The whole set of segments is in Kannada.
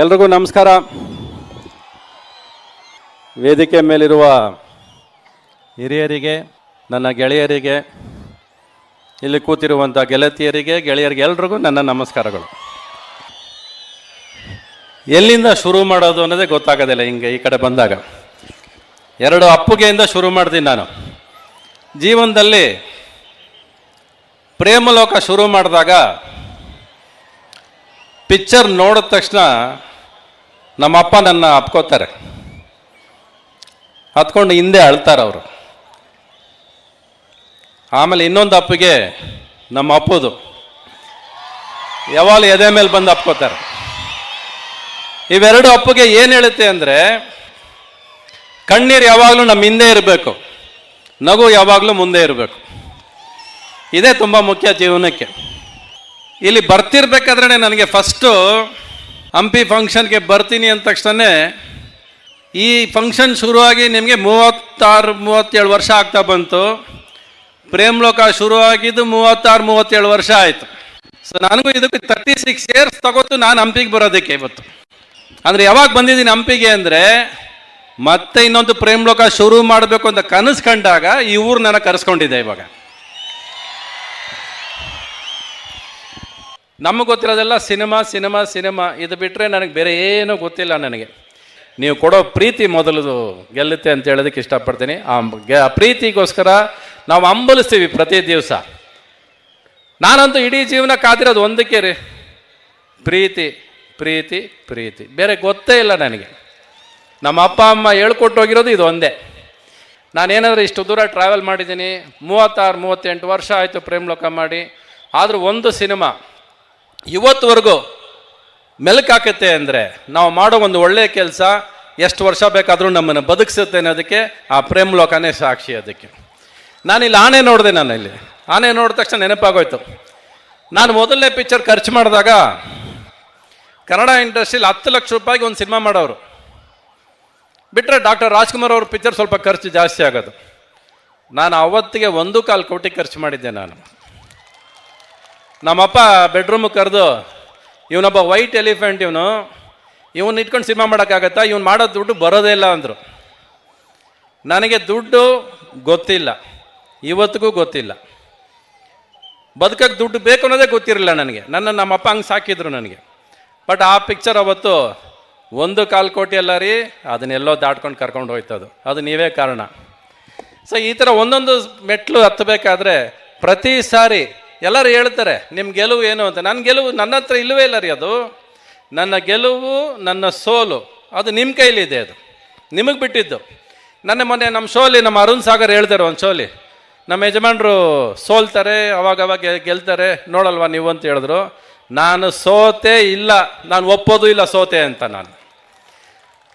ಎಲ್ರಿಗೂ ನಮಸ್ಕಾರ. ವೇದಿಕೆ ಮೇಲಿರುವ ಹಿರಿಯರಿಗೆ, ನನ್ನ ಗೆಳೆಯರಿಗೆ, ಇಲ್ಲಿ ಕೂತಿರುವಂಥ ಗೆಳತಿಯರಿಗೆ, ಗೆಳೆಯರಿಗೆ ಎಲ್ರಿಗೂ ನನ್ನ ನಮಸ್ಕಾರಗಳು. ಎಲ್ಲಿಂದ ಶುರು ಮಾಡೋದು ಅನ್ನೋದೇ ಗೊತ್ತಾಗೋದಿಲ್ಲ ಹಿಂಗೆ ಈ ಕಡೆ ಬಂದಾಗ. ಎರಡು ಅಪ್ಪುಗೆಯಿಂದ ಶುರು ಮಾಡ್ತೀನಿ ನಾನು. ಜೀವನದಲ್ಲಿ ಪ್ರೇಮಲೋಕ ಶುರು ಮಾಡಿದಾಗ ಪಿಕ್ಚರ್ ನೋಡಿದ ತಕ್ಷಣ ನಮ್ಮಪ್ಪ ನನ್ನ ಅಪ್ಕೋತಾರೆ. ಹತ್ಕೊಂಡು ಹಿಂದೆ ಅಳ್ತಾರೆ ಅವರು. ಆಮೇಲೆ ಇನ್ನೊಂದು ಅಪ್ಪಿಗೆ ನಮ್ಮ ಅಪ್ಪದು. ಯಾವಾಗಲೂ ಎದೆ ಮೇಲೆ ಬಂದು ಅಪ್ಕೋತಾರೆ. ಇವೆರಡು ಅಪ್ಪಗೆ ಏನು ಹೇಳುತ್ತೆ ಅಂದರೆ, ಕಣ್ಣೀರು ಯಾವಾಗಲೂ ನಮ್ಮ ಹಿಂದೆ ಇರಬೇಕು. ನಗು ಯಾವಾಗಲೂ ಮುಂದೆ ಇರಬೇಕು. ಇದೇ ತುಂಬ ಮುಖ್ಯ ಜೀವನಕ್ಕೆ. ಇಲ್ಲಿ ಬರ್ತಿರ್ಬೇಕಾದ್ರೆ ನನಗೆ ಫಸ್ಟು ಹಂಪಿ ಫಂಕ್ಷನ್ಗೆ ಬರ್ತೀನಿ ಅಂದ ತಕ್ಷಣ ಈ ಫಂಕ್ಷನ್ ಶುರುವಾಗಿ ನಿಮಗೆ ಮೂವತ್ತಾರು, ಮೂವತ್ತೇಳು ವರ್ಷ ಆಗ್ತಾ ಬಂತು. ಪ್ರೇಮ್ಲೋಕ ಶುರುವಾಗಿದ್ದು ಮೂವತ್ತಾರು, ಮೂವತ್ತೇಳು ವರ್ಷ ಆಯಿತು. ಸೊ ನನಗೂ ಇದಕ್ಕೆ ತರ್ಟಿ ಸಿಕ್ಸ್ ಇಯರ್ಸ್ ತಗೋತು ನಾನು ಹಂಪಿಗೆ ಬರೋದಕ್ಕೆ ಇವತ್ತು. ಅಂದರೆ ಯಾವಾಗ ಬಂದಿದ್ದೀನಿ ಹಂಪಿಗೆ ಅಂದರೆ ಮತ್ತೆ ಇನ್ನೊಂದು ಪ್ರೇಮ್ ಲೋಕ ಶುರು ಮಾಡಬೇಕು ಅಂತ ಕನಸು ಕಂಡಾಗ ಈ ಊರು ನನಗೆ ಕರೆಸ್ಕೊಂಡಿದ್ದೆ ಇವಾಗ. ನಮಗೆ ಗೊತ್ತಿರೋದೆಲ್ಲ ಸಿನಿಮಾ ಸಿನಿಮಾ ಸಿನಿಮಾ. ಇದು ಬಿಟ್ಟರೆ ನನಗೆ ಬೇರೆ ಏನೂ ಗೊತ್ತಿಲ್ಲ ನನಗೆ. ನೀವು ಕೊಡೋ ಪ್ರೀತಿ ಮೊದಲದು ಗೆಲ್ಲುತ್ತೆ ಅಂತ ಹೇಳೋದಕ್ಕೆ ಇಷ್ಟಪಡ್ತೀನಿ. ಆ ಪ್ರೀತಿಗೋಸ್ಕರ ನಾವು ಹಂಬಲಿಸ್ತೀವಿ ಪ್ರತಿ ದಿವಸ. ನಾನಂತೂ ಇಡೀ ಜೀವನ ಕಾದಿರೋದು ಒಂದಕ್ಕೆ ರೀ. ಪ್ರೀತಿ ಪ್ರೀತಿ ಪ್ರೀತಿ. ಬೇರೆ ಗೊತ್ತೇ ಇಲ್ಲ ನನಗೆ. ನಮ್ಮ ಅಪ್ಪ, ಅಮ್ಮ ಹೇಳ್ಕೊಟ್ಟು ಹೋಗಿರೋದು ಇದು ಒಂದೇ. ನಾನೇನಾದರೂ ಇಷ್ಟು ದೂರ ಟ್ರಾವೆಲ್ ಮಾಡಿದ್ದೀನಿ, ಮೂವತ್ತಾರು, ಮೂವತ್ತೆಂಟು ವರ್ಷ ಆಯಿತು ಪ್ರೇಮ್ ಲೋಕ ಮಾಡಿ, ಆದರೂ ಒಂದು ಸಿನಿಮಾ ಇವತ್ತುವರೆಗೂ ಮೆಲುಕಾಕತ್ತೆ ಅಂದರೆ ನಾವು ಮಾಡೋ ಒಂದು ಒಳ್ಳೆಯ ಕೆಲಸ ಎಷ್ಟು ವರ್ಷ ಬೇಕಾದರೂ ನಮ್ಮನ್ನು ಬದುಕಿಸುತ್ತೆ ಅನ್ನೋದಕ್ಕೆ ಆ ಪ್ರೇಮ್ ಲೋಕನೇ ಸಾಕ್ಷಿ ಅದಕ್ಕೆ. ನಾನಿಲ್ಲಿ ಆನೆ ನೋಡಿದೆ ನಾನು ಇಲ್ಲಿ ಆನೆ ನೋಡಿದ ತಕ್ಷಣ ನೆನಪಾಗೋಯ್ತು. ನಾನು ಮೊದಲನೇ ಪಿಕ್ಚರ್ ಖರ್ಚು ಮಾಡಿದಾಗ ಕನ್ನಡ ಇಂಡಸ್ಟ್ರೀಲಿ ಹತ್ತು ಲಕ್ಷ ರೂಪಾಯಿಗೆ ಒಂದು ಸಿನಿಮಾ ಮಾಡೋರು. ಬಿಟ್ಟರೆ ಡಾಕ್ಟರ್ ರಾಜ್ಕುಮಾರ್ ಅವ್ರ ಪಿಕ್ಚರ್ ಸ್ವಲ್ಪ ಖರ್ಚು ಜಾಸ್ತಿ ಆಗೋದು. ನಾನು ಅವತ್ತಿಗೆ ಒಂದು ಕಾಲು ಕೋಟಿ ಖರ್ಚು ಮಾಡಿದ್ದೆ ನಾನು. ನಮ್ಮಪ್ಪ ಬೆಡ್ರೂಮ್ ಕರೆದು, ಇವನೊಬ್ಬ ವೈಟ್ ಎಲಿಫೆಂಟ್ ಇವನು ಇವನ್ ಇಟ್ಕೊಂಡು ಸಿನಿಮಾ ಮಾಡೋಕ್ಕಾಗತ್ತಾ? ಇವ್ನು ಮಾಡೋ ದುಡ್ಡು ಬರೋದೇ ಇಲ್ಲ ಅಂದರು. ನನಗೆ ದುಡ್ಡು ಗೊತ್ತಿಲ್ಲ. ಇವತ್ತಿಗೂ ಗೊತ್ತಿಲ್ಲ. ಬದುಕಕ್ಕೆ ದುಡ್ಡು ಬೇಕು ಅನ್ನೋದೇ ಗೊತ್ತಿರಲಿಲ್ಲ ನನಗೆ. ನನ್ನ ನಮ್ಮಪ್ಪ ಹಂಗೆ ಸಾಕಿದ್ರು ನನಗೆ. ಬಟ್ ಆ ಪಿಕ್ಚರ್ ಅವತ್ತು ಒಂದು ಕಾಲು ಕೋಟಿ ಅಲ್ಲ ರೀ, ಅದನ್ನೆಲ್ಲೋ ದಾಟ್ಕೊಂಡು ಕರ್ಕೊಂಡು ಹೋಯ್ತದು. ಅದು ನೀವೇ ಕಾರಣ. ಸೊ ಈ ಥರ ಒಂದೊಂದು ಮೆಟ್ಲು ಹತ್ತಬೇಕಾದ್ರೆ ಪ್ರತಿ ಸಾರಿ ಎಲ್ಲರೂ ಹೇಳ್ತಾರೆ ನಿಮ್ಮ ಗೆಲುವು ಏನು ಅಂತ? ನನ್ನ ಗೆಲುವು ನನ್ನ ಹತ್ರ ಇಲ್ಲವೇ ಇಲ್ಲ ರೀ ಅದು. ನನ್ನ ಗೆಲುವು, ನನ್ನ ಸೋಲು, ಅದು ನಿಮ್ಮ ಕೈಲಿದೆ ಅದು. ನಿಮಗೆ ಬಿಟ್ಟಿದ್ದು. ನನ್ನ ಮೊನ್ನೆ ನಮ್ಮ ಶೋಲಿ, ನಮ್ಮ ಅರುಣ್ ಸಾಗರ್ ಹೇಳ್ತಾರೆ ಒಂದು ಶೋಲಿ. ನಮ್ಮ ಯಜಮಾನರು ಸೋಲ್ತಾರೆ ಅವಾಗ ಅವಾಗ ಗೆಲ್ತಾರೆ, ನೋಡಲ್ವಾ ನೀವು ಅಂತ ಹೇಳಿದ್ರು. ನಾನು ಸೋತೆ ಇಲ್ಲ, ನಾನು ಒಪ್ಪೋದು ಇಲ್ಲ ಸೋತೆ ಅಂತ ನಾನು.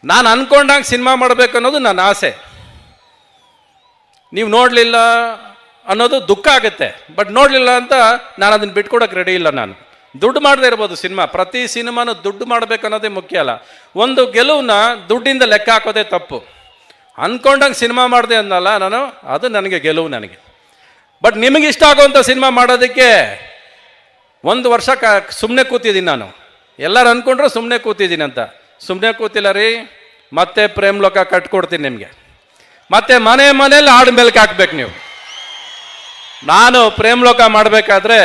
ನಾನು ಅಂದ್ಕೊಂಡಂಗೆ ಸಿನಿಮಾ ಮಾಡಬೇಕು ಅನ್ನೋದು ನನ್ನ ಆಸೆ. ನೀವು ನೋಡಲಿಲ್ಲ ಅನ್ನೋದು ದುಃಖ ಆಗುತ್ತೆ. ಬಟ್ ನೋಡಲಿಲ್ಲ ಅಂತ ನಾನು ಅದನ್ನು ಬಿಟ್ಕೊಡೋಕೆ ರೆಡಿ ಇಲ್ಲ ನಾನು. ದುಡ್ಡು ಮಾಡದೇ ಇರ್ಬೋದು ಸಿನಿಮಾ. ಪ್ರತಿ ಸಿನಿಮಾನು ದುಡ್ಡು ಮಾಡಬೇಕು ಅನ್ನೋದೇ ಮುಖ್ಯ ಅಲ್ಲ. ಒಂದು ಗೆಲುವನ್ನ ದುಡ್ಡಿಂದ ಲೆಕ್ಕ ಹಾಕೋದೇ ತಪ್ಪು. ಅಂದ್ಕೊಂಡಂಗೆ ಸಿನಿಮಾ ಮಾಡಿದೆ ಅನ್ನಲ್ಲ ನಾನು, ಅದು ನನಗೆ ಗೆಲುವು ನನಗೆ. ಬಟ್ ನಿಮಗೆ ಇಷ್ಟ ಆಗುವಂಥ ಸಿನಿಮಾ ಮಾಡೋದಕ್ಕೆ ಒಂದು ವರ್ಷ ಕ ಸುಮ್ಮನೆ ಕೂತಿದ್ದೀನಿ ನಾನು. ಎಲ್ಲರೂ ಅಂದ್ಕೊಂಡ್ರು ಸುಮ್ಮನೆ ಕೂತಿದ್ದೀನಿ ಅಂತ. ಸುಮ್ಮನೆ ಕೂತಿಲ್ಲ ರೀ, ಮತ್ತೆ ಪ್ರೇಮ್ ಲೋಕ ಕಟ್ಕೊಡ್ತೀನಿ ನಿಮಗೆ. ಮತ್ತೆ ಮನೆ ಮನೇಲಿ ಹಾಡು ಮೇಲೆ ಹಾಕ್ಬೇಕು ನೀವು. ನಾನು ಪ್ರೇಮ್ಲೋಕ ಮಾಡಬೇಕಾದ್ರೆ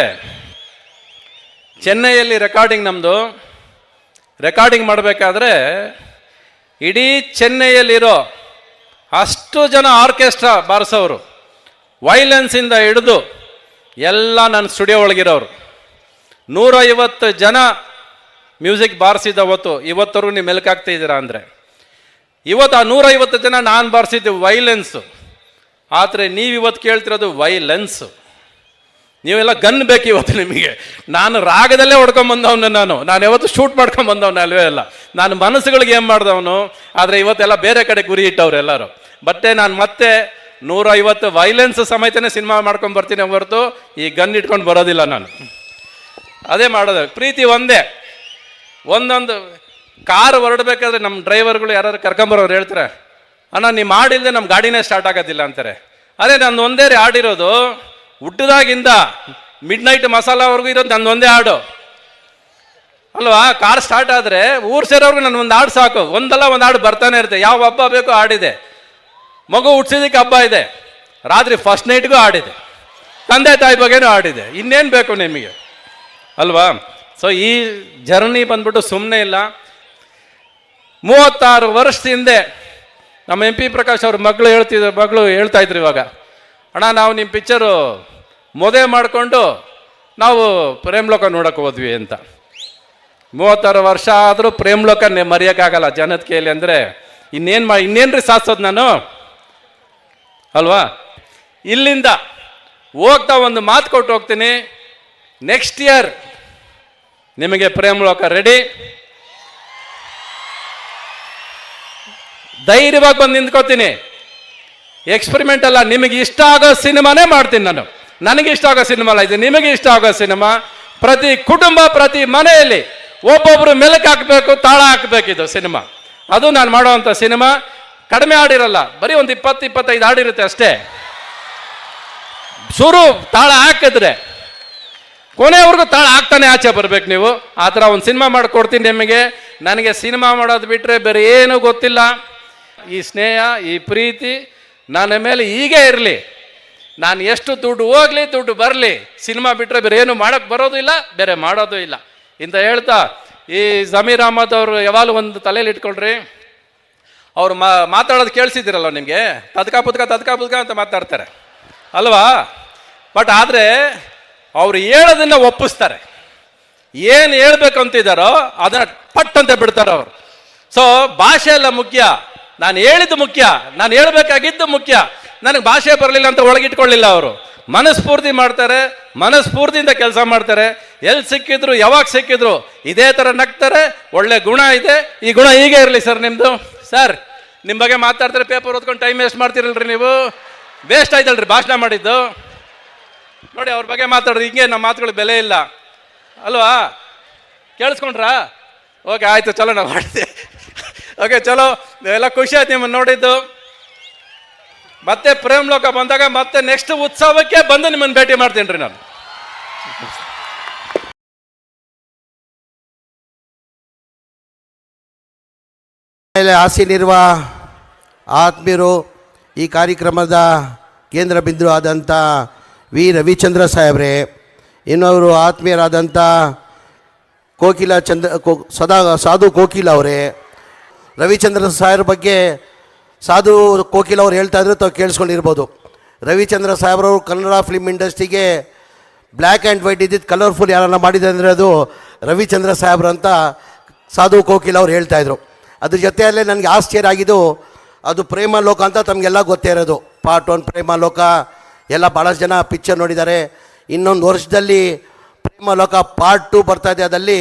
ಚೆನ್ನೈಯಲ್ಲಿ ರೆಕಾರ್ಡಿಂಗ್ ನಮ್ಮದು ರೆಕಾರ್ಡಿಂಗ್ ಮಾಡಬೇಕಾದ್ರೆ ಇಡೀ ಚೆನ್ನೈಯಲ್ಲಿರೋ ಅಷ್ಟು ಜನ ಆರ್ಕೆಸ್ಟ್ರಾ ಬಾರಿಸೋರು ವೈಲೆನ್ಸಿಂದ ಹಿಡಿದು ಎಲ್ಲ ನನ್ನ ಸ್ಟುಡಿಯೋ ಒಳಗಿರೋರು ನೂರೈವತ್ತು ಜನ ಮ್ಯೂಸಿಕ್ ಬಾರಿಸಿದ ಅವತ್ತು ಇವತ್ತರೂ ನೀವು ಮೆಲ್ಕಾಗ್ತಾ ಇದ್ದೀರಾ ಅಂದರೆ. ಇವತ್ತು ಆ ನೂರೈವತ್ತು ಜನ ನಾನು ಬಾರಿಸಿದ್ದು ವೈಲೆನ್ಸು ಆದರೆ ನೀವು ಇವತ್ತು ಕೇಳ್ತಿರೋದು ವೈಲೆನ್ಸ್ ನೀವೆಲ್ಲ ಗನ್ ಬೇಕು ಇವತ್ತು ನಿಮಗೆ. ನಾನು ರಾಗದಲ್ಲೇ ಹೊಡ್ಕೊಂಡ್ ಬಂದವನು ನಾನು. ನಾನು ಯಾವತ್ತು ಶೂಟ್ ಮಾಡ್ಕೊಂಡು ಬಂದವನು ಅಲ್ವೇ ಅಲ್ಲ. ನಾನು ಮನಸ್ಸುಗಳಿಗೆ ಏನು ಮಾಡಿದವನು? ಆದರೆ ಇವತ್ತೆಲ್ಲ ಬೇರೆ ಕಡೆ ಗುರಿ ಇಟ್ಟವ್ರು ಎಲ್ಲರೂ. ಬಟ್ಟೆ ನಾನು ಮತ್ತೆ ನೂರ ಐವತ್ತು ವೈಲೆನ್ಸ್ ಸಮೇತನೇ ಸಿನಿಮಾ ಮಾಡ್ಕೊಂಡು ಬರ್ತೀನಿ ಹೊರತು, ಈ ಗನ್ ಇಟ್ಕೊಂಡು ಬರೋದಿಲ್ಲ ನಾನು. ಅದೇ ಮಾಡೋದು. ಪ್ರೀತಿ ಒಂದೇ. ಒಂದೊಂದು ಕಾರ್ ಹೊರಡ್ಬೇಕಾದ್ರೆ ನಮ್ಮ ಡ್ರೈವರ್ಗಳು ಯಾರು ಕರ್ಕೊಂಬರೋರು ಹೇಳ್ತಾರೆ? ಅಣ್ಣ ನೀವು ಮಾಡಿಲ್ಲದೆ ನಮ್ಮ ಗಾಡಿನೇ ಸ್ಟಾರ್ಟ್ ಆಗೋದಿಲ್ಲ ಅಂತಾರೆ. ಅದೇ ನಂದು ಒಂದೇ ರೀ ಹಾಡಿರೋದು ಹುಟ್ಟಿದಾಗಿಂದ ಮಿಡ್ ನೈಟ್ ಮಸಾಲವರೆಗೂ ಇರೋದು ನನ್ನ ಒಂದೇ ಹಾಡು. ಅಲ್ವಾ? ಕಾರ್ ಸ್ಟಾರ್ಟ್ ಆದರೆ ಊರು ಸೇರೋರ್ಗು ನನ್ನ ಒಂದು ಹಾಡು ಸಾಕು. ಒಂದಲ್ಲ ಒಂದು ಹಾಡು ಬರ್ತಾನೆ ಇರುತ್ತೆ. ಯಾವ ಹಬ್ಬ ಬೇಕೋ ಹಾಡಿದೆ. ಮಗು ಹುಟ್ಟಿಸಿದಕ್ಕೆ ಹಬ್ಬ ಇದೆ. ರಾತ್ರಿ ಫಸ್ಟ್ ನೈಟ್ಗೂ ಹಾಡಿದೆ. ತಂದೆ ತಾಯಿ ಬಗ್ಗೆನೂ ಹಾಡಿದೆ. ಇನ್ನೇನು ಬೇಕು ನಿಮಗೆ? ಅಲ್ವಾ? ಸೊ ಈ ಜರ್ನಿ ಬಂದ್ಬಿಟ್ಟು ಸುಮ್ಮನೆ ಇಲ್ಲ. ಮೂವತ್ತಾರು ವರ್ಷದ ಹಿಂದೆ ನಮ್ಮ ಎಂ ಪಿ ಪ್ರಕಾಶ್ ಅವ್ರ ಮಗಳು ಹೇಳ್ತಿದ್ರು, ಮಗಳು ಹೇಳ್ತಾ ಇದ್ರು ಇವಾಗ. ಅಣ್ಣ, ನಾವು ನಿಮ್ಮ ಪಿಕ್ಚರು ಮದುವೆ ಮಾಡಿಕೊಂಡು ನಾವು ಪ್ರೇಮ್ಲೋಕ ನೋಡೋಕೆ ಹೋದ್ವಿ ಅಂತ. ಮೂವತ್ತಾರು ವರ್ಷ ಆದರೂ ಪ್ರೇಮ್ಲೋಕ ಮರೆಯೋಕ್ಕಾಗಲ್ಲ ಜನದ ಕೇಳಿ ಅಂದರೆ ಇನ್ನೇನು ಮಾ, ಇನ್ನೇನ್ರಿ ಸಾಧಿಸೋದು ನಾನು? ಅಲ್ವಾ? ಇಲ್ಲಿಂದ ಹೋಗ್ತಾ ಒಂದು ಮಾತು ಕೊಟ್ಟು ಹೋಗ್ತೀನಿ. ನೆಕ್ಸ್ಟ್ ಇಯರ್ ನಿಮಗೆ ಪ್ರೇಮ್ಲೋಕ ರೆಡಿ ಧೈರ್ಯವಾಗಿ ಬಂದು ನಿಂತ್ಕೋತೀನಿ. ಎಕ್ಸ್ಪರಿಮೆಂಟ್ ಅಲ್ಲ, ನಿಮಗೆ ಇಷ್ಟ ಆಗೋ ಸಿನಿಮಾನೇ ಮಾಡ್ತೀನಿ ನಾನು. ನನಗೆ ಇಷ್ಟ ಆಗೋ ಸಿನಿಮಾ ಅಲ್ಲ ಇದು, ನಿಮಗೆ ಇಷ್ಟ ಆಗೋ ಸಿನಿಮಾ. ಪ್ರತಿ ಕುಟುಂಬ, ಪ್ರತಿ ಮನೆಯಲ್ಲಿ ಒಬ್ಬೊಬ್ರು ಮೆಲಕ್ ಹಾಕಬೇಕು, ತಾಳ ಹಾಕಬೇಕು ಇದು ಸಿನಿಮಾ. ಅದು ನಾನು ಮಾಡುವಂಥ ಸಿನಿಮಾ. ಕಡಿಮೆ ಹಾಡಿರಲ್ಲ, ಬರೀ ಒಂದು ಇಪ್ಪತ್ತು, ಇಪ್ಪತ್ತೈದು ಹಾಡಿರುತ್ತೆ ಅಷ್ಟೇ. ಶುರು ತಾಳ ಹಾಕಿದ್ರೆ, ಕೊನೆವರೆಗೂ ತಾಳ ಹಾಕ್ತಾನೆ ಆಚೆ ಬರ್ಬೇಕು ನೀವು. ಆ ಥರ ಒಂದು ಸಿನಿಮಾ ಮಾಡಿಕೊಡ್ತೀನಿ ನಿಮಗೆ. ನನಗೆ ಸಿನಿಮಾ ಮಾಡೋದು ಬಿಟ್ಟರೆ ಬೇರೆ ಏನೂ ಗೊತ್ತಿಲ್ಲ. ಈ ಸ್ನೇಹ, ಈ ಪ್ರೀತಿ ನನ್ನ ಮೇಲೆ ಹೀಗೇ ಇರಲಿ. ನಾನು ಎಷ್ಟು ದುಡ್ಡು ಹೋಗಲಿ, ದುಡ್ಡು ಬರಲಿ. ಸಿನಿಮಾ ಬಿಟ್ಟರೆ ಬೇರೆ ಏನು ಮಾಡೋಕ್ಕೆ ಬರೋದು ಇಲ್ಲ, ಬೇರೆ ಮಾಡೋದು ಇಲ್ಲ. ಇಂತ ಹೇಳ್ತಾ, ಈ ಜಮೀರ್ ಅಹಮದ್ ಅವರು ಯಾವಾಗಲೂ ಒಂದು ತಲೆಯಲ್ಲಿ ಇಟ್ಕೊಳ್ರಿ. ಅವ್ರು ಮಾತಾಡೋದು ಕೇಳಿಸಿದಿರಲ್ಲ ನಿಮಗೆ? ತದ್ಕ ಪುದ್ಕ ತದ್ಕ ಪುದ್ಕ ಅಂತ ಮಾತಾಡ್ತಾರೆ. ಅಲ್ವಾ? ಬಟ್ ಆದರೆ, ಅವ್ರು ಹೇಳೋದನ್ನು ಒಪ್ಪಿಸ್ತಾರೆ. ಏನು ಹೇಳ್ಬೇಕು ಅಂತಿದ್ದಾರೋ ಅದನ್ನ ಪಟ್ ಬಿಡ್ತಾರೆ ಅವರು. ಸೊ ಭಾಷೆ ಎಲ್ಲ ಮುಖ್ಯ. ನಾನು ಹೇಳಿದ್ದು ಮುಖ್ಯ, ನಾನು ಹೇಳಬೇಕಾಗಿದ್ದು ಮುಖ್ಯ. ನನಗೆ ಭಾಷೆ ಬರಲಿಲ್ಲ ಅಂತ ಒಳಗಿಟ್ಕೊಳ್ಳಿಲ್ಲ ಅವರು. ಮನಸ್ಫೂರ್ತಿ ಮಾಡ್ತಾರೆ, ಮನಸ್ಫೂರ್ತಿಯಿಂದ ಕೆಲಸ ಮಾಡ್ತಾರೆ. ಎಲ್ಲಿ ಸಿಕ್ಕಿದ್ರು, ಯಾವಾಗ ಸಿಕ್ಕಿದ್ರು, ಇದೇ ಥರ ನಗ್ತಾರೆ, ಒಳ್ಳೆ ಗುಣ ಇದೆ. ಈ ಗುಣ ಹೀಗೆ ಇರಲಿ ಸರ್ ನಿಮ್ಮದು ಸರ್ ನಿಮ್ಮ ಬಗ್ಗೆ ಮಾತಾಡ್ತಾರೆ ಪೇಪರ್ ಓದ್ಕೊಂಡು ಟೈಮ್ ವೇಸ್ಟ್ ಮಾಡ್ತಿರಲ್ರಿ ನೀವು. ವೇಸ್ಟ್ ಆಯ್ತಲ್ರಿ ಭಾಷಣ ಮಾಡಿದ್ದು. ನೋಡಿ, ಅವ್ರ ಬಗ್ಗೆ ಮಾತಾಡ್ರಿ ಹಿಂಗೆ ನಮ್ಮ ಮಾತುಗಳು ಬೆಲೆ ಇಲ್ಲ. ಅಲ್ವಾ? ಕೇಳಿಸ್ಕೊಂಡ್ರಾ? ಓಕೆ ಆಯ್ತು ಚಲೋ ನಾವು ಮಾಡ್ತೀವಿ ಓಕೆ ಚಲೋ. ಎಲ್ಲ ಖುಷಿ ಆಯ್ತು ನಿಮ್ಮನ್ನು ನೋಡಿದ್ದು. ಮತ್ತೆ ಪ್ರೇಮ್ ಲೋಕ ಬಂದಾಗ ಮತ್ತೆ ನೆಕ್ಸ್ಟ್ ಉತ್ಸವಕ್ಕೆ ಬಂದು ನಿಮ್ಮನ್ನು ಭೇಟಿ ಮಾಡ್ತೀನಿ ರೀ ನಾನು. ಮೇಲೆ ಆಸೀನಿರುವ ಆತ್ಮೀಯರು ಈ ಕಾರ್ಯಕ್ರಮದ ಕೇಂದ್ರ ಬಿಂದು ಆದಂಥ ವಿ. ರವಿಚಂದ್ರ ಸಾಹೇಬ್ರೆ ಇನ್ನೊವರು ಆತ್ಮೀಯರಾದಂಥ ಕೋಕಿಲ ಚಂದ್ರ ಕೋ ಸದಾ ಸಾಧು ಕೋಕಿಲ ಅವರೇ ರವಿಚಂದ್ರ ಸಾಹೇಬ್ರ ಬಗ್ಗೆ ಸಾಧು ಕೋಕಿಲ ಅವ್ರು ಹೇಳ್ತಾ ಇದ್ರು, ತಾವು ಕೇಳಿಸ್ಕೊಂಡಿರ್ಬೋದು. ರವಿಚಂದ್ರ ಸಾಹೇಬ್ರವರು ಕನ್ನಡ ಫಿಲ್ಮ್ ಇಂಡಸ್ಟ್ರಿಗೆ ಬ್ಲ್ಯಾಕ್ ಆ್ಯಂಡ್ ವೈಟ್ ಇದ್ದಿದ್ದು ಕಲರ್ಫುಲ್ ಯಾರನ್ನ ಮಾಡಿದೆ ಅಂದರೆ ಅದು ರವಿಚಂದ್ರ ಸಾಹೇಬ್ರು ಅಂತ ಸಾಧು ಕೋಕಿಲ್ ಅವ್ರು ಹೇಳ್ತಾ ಇದ್ರು. ಅದ್ರ ಜೊತೆಯಲ್ಲೇ ನನಗೆ ಆಶ್ಚರ್ಯ ಆಗಿದ್ದು, ಅದು ಪ್ರೇಮ ಲೋಕ ಅಂತ ತಮಗೆಲ್ಲ ಗೊತ್ತೇ ಇರೋದು. ಪಾರ್ಟ್ ಒನ್ ಪ್ರೇಮ ಲೋಕ ಎಲ್ಲ ಭಾಳಷ್ಟು ಜನ ಪಿಕ್ಚರ್ ನೋಡಿದ್ದಾರೆ. ಇನ್ನೊಂದು ವರ್ಷದಲ್ಲಿ ಪ್ರೇಮ ಲೋಕ ಪಾರ್ಟ್ ಟು ಬರ್ತಾ ಇದೆ. ಅದಲ್ಲಿ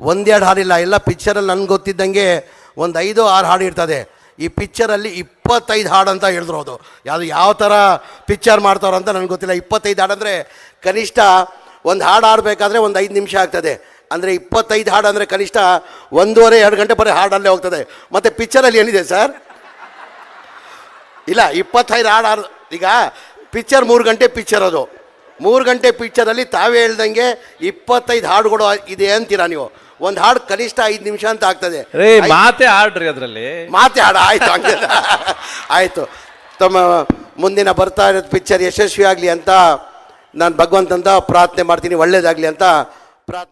ಒಂದೆರಡು ಹಾರಿಲ್ಲ. ಎಲ್ಲ ಪಿಕ್ಚರಲ್ಲಿ ನನಗೆ ಗೊತ್ತಿದ್ದಂಗೆ ಒಂದು ಐದು, ಆರು ಹಾಡು ಇರ್ತದೆ. ಈ ಪಿಕ್ಚರಲ್ಲಿ ಇಪ್ಪತ್ತೈದು ಹಾಡು ಅಂತ ಹೇಳಿದ್ರು ಅದು ಯಾವುದು ಯಾವ ಥರ ಪಿಕ್ಚರ್ ಮಾಡ್ತಾರೋ ಅಂತ ನನಗೆ ಗೊತ್ತಿಲ್ಲ. ಇಪ್ಪತ್ತೈದು ಹಾಡು ಅಂದರೆ ಕನಿಷ್ಠ ಒಂದು ಹಾಡು ಆಡಬೇಕಾದ್ರೆ ಒಂದು ಐದು ನಿಮಿಷ ಆಗ್ತದೆ. ಅಂದರೆ ಇಪ್ಪತ್ತೈದು ಹಾಡು ಅಂದರೆ ಕನಿಷ್ಠ ಒಂದೂವರೆ, ಎರಡು ಗಂಟೆ ಬರೀ ಹಾಡಲ್ಲೇ ಹೋಗ್ತದೆ. ಮತ್ತು ಪಿಕ್ಚರಲ್ಲಿ ಏನಿದೆ ಸರ್ ಇಲ್ಲ, ಇಪ್ಪತ್ತೈದು ಹಾಡು ಹಾಡು, ಈಗ ಪಿಕ್ಚರ್ ಮೂರು ಗಂಟೆ ಪಿಕ್ಚರ್ ಅದು. ಮೂರು ಗಂಟೆ ಪಿಕ್ಚರಲ್ಲಿ ತಾವೇ ಹೇಳ್ದಂಗೆ ಇಪ್ಪತ್ತೈದು ಹಾಡುಗಳು ಇದೆ ಅಂತೀರಾ ನೀವು? ಒಂದು ಹಾಡು ಕನಿಷ್ಠ ಐದು ನಿಮಿಷ ಅಂತ ಆಗ್ತದೆ. ಏ ಮಾತೆ ಹಾಡ್ರಿ ಅದರಲ್ಲಿ. ಮಾತೆ ಹಾಡು ಆಯ್ತು ಹಂಗೆ. ಆಯಿತು. ತಮ್ಮ ಮುಂದಿನ ಬರ್ತಾ ಇರೋದು ಪಿಕ್ಚರ್ ಯಶಸ್ವಿ ಆಗಲಿ ಅಂತ ನಾನು ಭಗವಂತಂತ ಪ್ರಾರ್ಥನೆ ಮಾಡ್ತೀನಿ ಒಳ್ಳೇದಾಗಲಿ ಅಂತ ಪ್ರಾರ್ಥನೆ